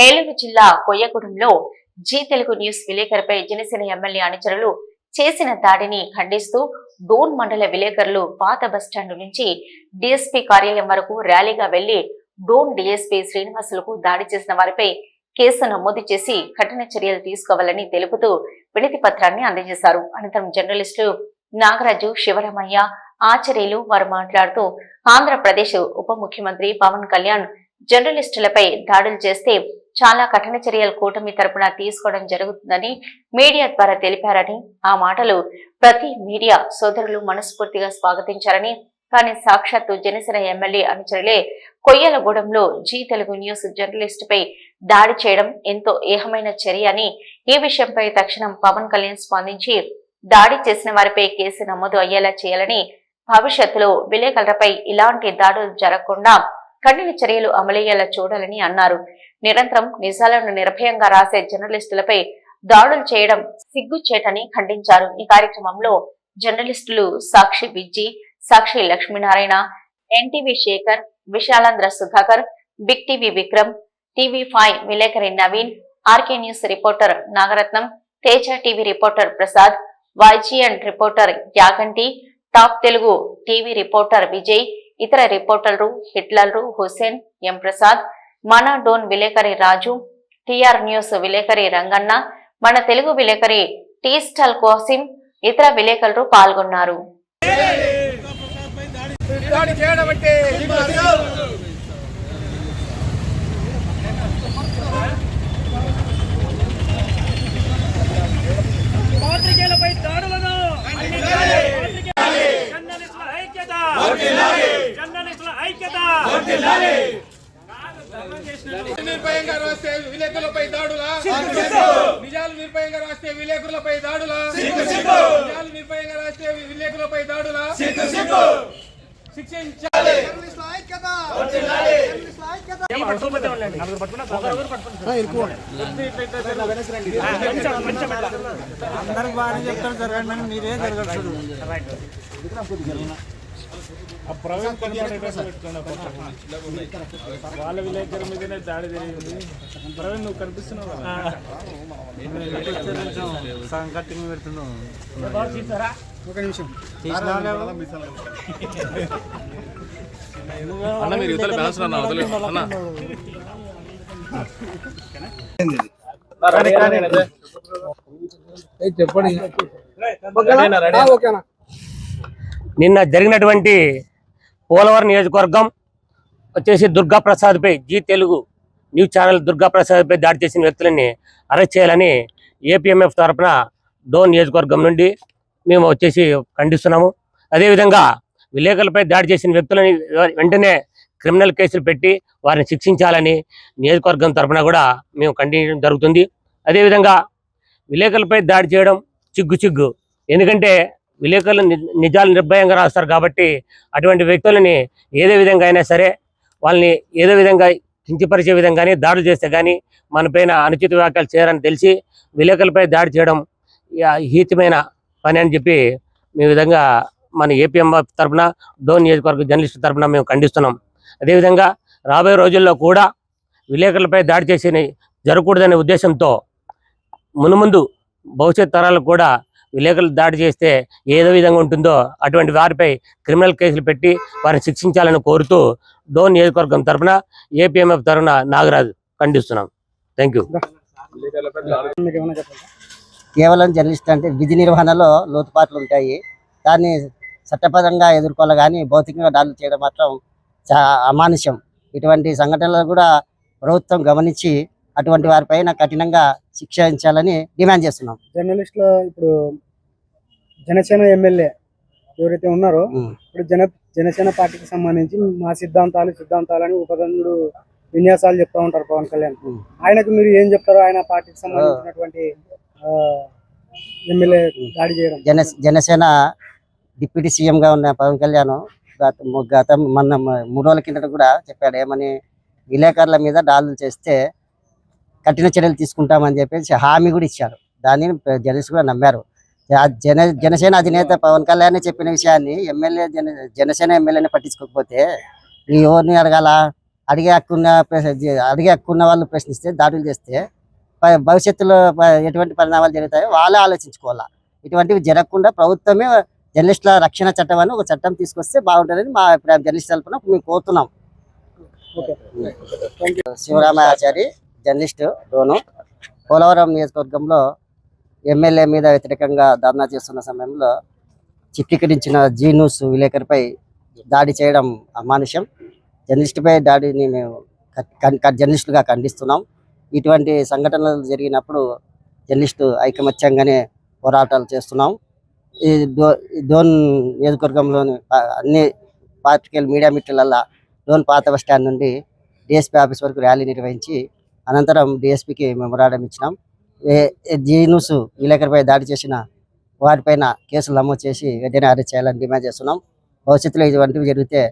ఏలూరు జిల్లా కొయ్యగూడెంలో G Telugu news విలేకరిపై జనసేన ఎమ్మెల్యే అనుచరులు చేసిన దాడిని ఖండిస్తూ డోన్ మండల విలేకరులు పాత బస్టాండ్ నుంచి డీఎస్పీ కార్యాలయం వరకు ర్యాలీగా వెళ్ళి డోన్ డీఎస్పీ శ్రీనివాసులకు దాడి చేసిన వారిపై కేసు నమోదు చేసి కఠిన చర్యలు తీసుకోవాలని తెలుపుతూ వినతి పత్రాన్ని అందజేశారు. అనంతరం జర్నలిస్టు నాగరాజు శివరామయ్య ఆచార్యులు వారు మాట్లాడుతూ ఆంధ్రప్రదేశ్ ఉప ముఖ్యమంత్రి పవన్ కళ్యాణ్ జర్నలిస్టులపై దాడులు చేస్తే చాలా కఠిన చర్యలు కూటమి తరపున తీసుకోవడం జరుగుతుందని మీడియా ద్వారా తెలిపారని ఆ మాటలు ప్రతి మీడియా సోదరులు మనస్ఫూర్తిగా స్వాగతించారని. కానీ సాక్షాత్తు జనసేన ఎమ్మెల్యే అనుచరులే కొయ్యలగూడెంలో జీ తెలుగు న్యూస్ జర్నలిస్టుపై దాడి చేయడం ఎంతో ఏహమైన చర్య అని ఈ విషయంపై తక్షణం పవన్ కళ్యాణ్ స్పందించి దాడి చేసిన వారిపై కేసు నమోదు అయ్యేలా చేయాలని భవిష్యత్తులో విలేకరులపై ఇలాంటి దాడులు జరగకుండా కఠిన చర్యలు అమలయ్యేలా చూడాలని అన్నారు. నిరంతరం నిజాలను నిర్భయంగా రాసే జర్నలిస్టులపై దాడులు చేయడం సిగ్గుచేటని ఖండించారు. ఈ కార్యక్రమంలో జర్నలిస్టులు Sakshi Vijji Sakshi Lakshminarayana NTV Shekar Visalaandhra Sudhakar big TV Vikram TV five విలేకరి Naveen RK news reporter Nagaratnam Teja TV reporter Prasad YGN reporter Yaganti top Telugu TV reporter Vijay ఇతర రిపోర్టర్లు హిట్లర్లు హుసేన్ ఎం ప్రసాద్ మన డోన్ విలేకరి రాజు టిఆర్ న్యూస్ విలేకరి రంగన్న మన తెలుగు విలేకరి tea stall కోసిం ఇతర విలేకరులు పాల్గొన్నారు దాడి చేయడం అంటే పాత్రికేయులపై దాడులను జర్నలిస్టుల ఐక్యత జర్నలిస్టుల ఐక్యత నిర్భయంగా రాస్తే విలేకరులపై దాడులా నిజాలు నిర్భయంగా రాస్తే విలేకరులపై దాడులా నిజాలు నిర్భయంగా రాస్తే విలేకరులపై దాడులా శిక్షించాలి అందరికి బాగానే చెప్తారు జరగండి మీరే జరగచ్చు వాళ్ళ విలేకరుల మీదనే దాడి జరిగింది. ప్రవీణ్ నువ్వు కనిపిస్తున్నావు? ఒక నిమిషం. అన్న మీరు యువతల బ్యాలెన్స్ అన్న. వదిలే అన్న చెప్పండి నిన్న జరిగినటువంటి పోలవరం నియోజకవర్గం వచ్చేసి దుర్గా ప్రసాద్పై జీ తెలుగు న్యూస్ ఛానల్ దుర్గాప్రసాద్పై దాడి చేసిన వ్యక్తులని అరెస్ట్ చేయాలని ఏపీఎంఎఫ్ తరఫున డోన్ నియోజకవర్గం నుండి మేము వచ్చేసి ఖండిస్తున్నాము. అదేవిధంగా విలేకరులపై దాడి చేసిన వ్యక్తులని వెంటనే క్రిమినల్ కేసులు పెట్టి వారిని శిక్షించాలని నియోజకవర్గం తరఫున కూడా మేము ఖండించడం జరుగుతుంది. అదేవిధంగా విలేకరులపై దాడి చేయడం చిగ్గు చిగ్గు. ఎందుకంటే విలేకరులు ని- నిజాలు నిర్భయంగా రాస్తారు కాబట్టి అటువంటి వ్యక్తులని ఏదో విధంగా అయినా సరే వాళ్ళని ఏదో విధంగా కించపరిచే విధంగానే దాడులు చేస్తే కానీ మనపైన అనుచిత వ్యాఖ్యలు చేయాలని తెలిసి విలేకరులపై దాడి చేయడం హీతమైన పని అని చెప్పి మీ విధంగా మన ఏపీఎం తరపున డోన్ నియోజకవర్గ జర్నలిస్ట్ తరపున మేము ఖండిస్తున్నాం. అదేవిధంగా రాబోయే రోజుల్లో కూడా విలేకరులపై దాడి చేసి జరగకూడదనే ఉద్దేశంతో మునుముందు భవిష్యత్ తరాలకు కూడా విలేకరులు దాడి చేస్తే ఏదో విధంగా ఉంటుందో అటువంటి వారిపై క్రిమినల్ కేసులు పెట్టి వారిని శిక్షించాలని కోరుతూ డోన్ నియోజకవర్గం తరపున ఏపీఎంఎఫ్ తరపున నాగరాజు ఖండిస్తున్నాం. థ్యాంక్ యూ కేవలం జర్నలిస్ట్ అంటే విధి నిర్వహణలో లోతుపాట్లు ఉంటాయి. దాన్ని చట్టపరంగా ఎదుర్కోవాలి కానీ భౌతికంగా దాడులు చేయడం మాత్రం చా అమానుష్యం. ఇటువంటి సంఘటనలు కూడా ప్రభుత్వం గమనించి అటువంటి వారిపైన కఠినంగా శిక్షించాలని డిమాండ్ చేస్తున్నాం. జర్నలిస్టులు ఇప్పుడు జనసేన ఎమ్మెల్యే ఎవరైతే ఉన్నారో. ఇప్పుడు జన జనసేన పార్టీకి సంబంధించి మా సిద్ధాంతాలు సిద్ధాంతాలని ఉపదంతుడు విన్యాసాలు చెప్తా ఉంటారు పవన్ కళ్యాణ్. ఆయనకు మీరు ఏం చెప్తారో ఆయన పార్టీకి సంబంధించినటువంటి ఆ, ఎమ్మెల్యే దాడి చేయడం. జన జనసేన డిప్యూటీ సీఎం గా ఉన్న పవన్ కళ్యాణ్ గత గత మొన్న మూడు రోజుల కిందట కూడా చెప్పాడు ఏమని విలేకరుల మీద దాడులు చేస్తే కఠిన చర్యలు తీసుకుంటామని చెప్పేసి హామీ కూడా ఇచ్చారు. దాన్ని జర్నలిస్ట్ కూడా నమ్మారు. జన జనసేన అధినేత పవన్ కళ్యాణ్ చెప్పిన విషయాన్ని ఎమ్మెల్యే జన జనసేన ఎమ్మెల్యేని పట్టించుకోకపోతే ఈ ఎవరిని అడగాల? అడిగే హక్కున్న అడిగే హక్కున్న వాళ్ళు ప్రశ్నిస్తే దాడులు చేస్తే భవిష్యత్తులో ఎటువంటి పరిణామాలు జరుగుతాయో వాళ్ళే ఆలోచించుకోవాలా? ఇటువంటివి జరగకుండా ప్రభుత్వమే జర్నలిస్టుల రక్షణ చట్టం అని ఒక చట్టం తీసుకొస్తే బాగుంటుందని మా అభిప్రాయం. జర్నలిస్ట్ తరపున మేము కోరుతున్నాం. శివరామాచారి జర్నలిస్ట్ డోను పోలవరం నియోజకవర్గంలో ఎమ్మెల్యే మీద వ్యతిరేకంగా ధర్నా చేస్తున్న సమయంలో చిత్రీకరించిన జీ న్యూస్ విలేకరిపై దాడి చేయడం అమానుష్యం జర్నలిస్టుపై దాడిని మేము జర్నలిస్టులుగా ఖండిస్తున్నాం. ఇటువంటి సంఘటనలు జరిగినప్పుడు జర్నలిస్టు ఐకమత్యంగానే పోరాటాలు చేస్తున్నాం. ఈ డో డోన్ నియోజకవర్గంలోని అన్ని పార్టికల్ మీడియా మిత్రులల్లా డోన్ పాత బస్ స్టాండ్ నుండి డిఎస్పీ ఆఫీస్ వరకు ర్యాలీ నిర్వహించి అనంతరం డిఎస్పీకి మెమోరాండం ఇచ్చినాం. ఏ- ఏ జీ న్యూస్ విలేకరిపై దాడి చేసిన వారిపైన కేసులు నమోదు చేసి వెంటనే అరెస్ట్ చేయాలని డిమాండ్ చేస్తున్నాం. భవిష్యత్తులో ఇటువంటివి జరిగితే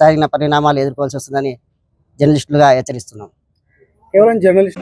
తగిన పరిణామాలు ఎదుర్కోవాల్సి వస్తుందని జర్నలిస్టులుగా హెచ్చరిస్తున్నాం. కేవలం జర్నలిస్ట్